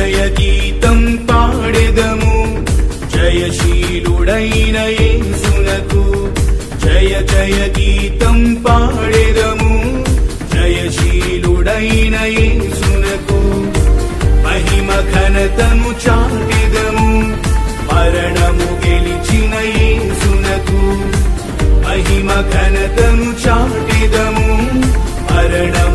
జయ గీతం పాడెదము. జయశీలుడైన యేసునకు. జయ జయ గీతం పాడెదము. జయశీలుడైన యేసునకు. మహిమ ఘనతను చాటెదము. మరణము గెలిచిన యేసునకు. మహిమ ఘనతను చాటెదము. మరణము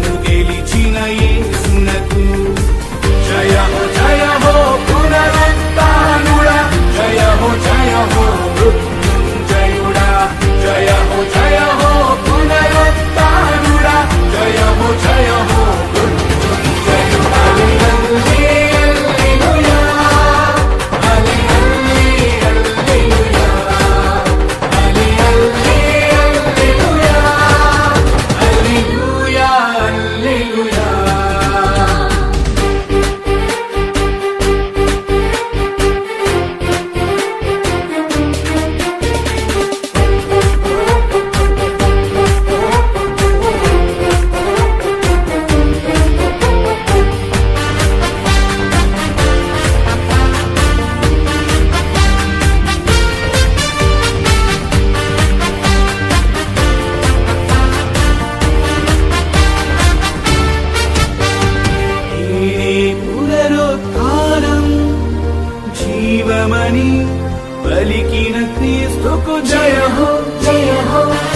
క్రీస్తుకు జయ హో జయ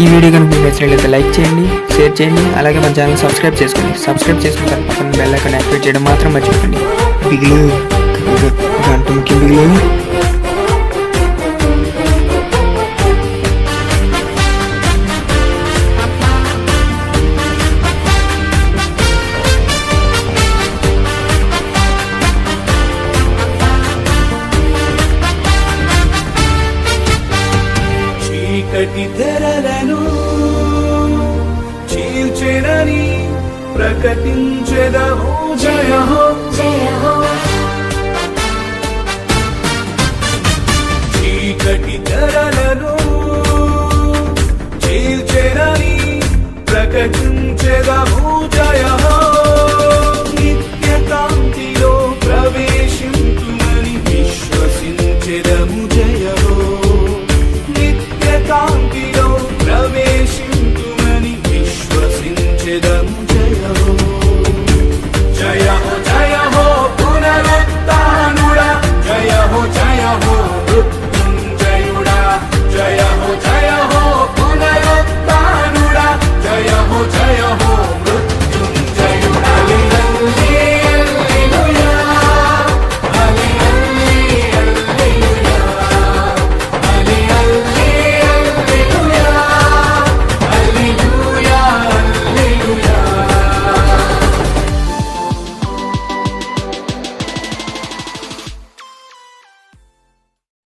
ఈ వీడియో కనుక మీకు నచ్చినట్లయితే లైక్ చేయండి షేర్ చేయండి అలాగే మన ఛానల్ సబ్స్క్రైబ్ చేసుకోండి. సబ్స్క్రైబ్ చేసుకున్న తర్వాత పక్కన బెల్ ఐకాన్ యాక్టివేట్ చేయడం మాత్రం మర్చిపోకండి. బిగిలు గంట ముఖ్యం బిగిలు. చక్కటి తెరలను చీల్చెనని ప్రకటించెదము. జయ హో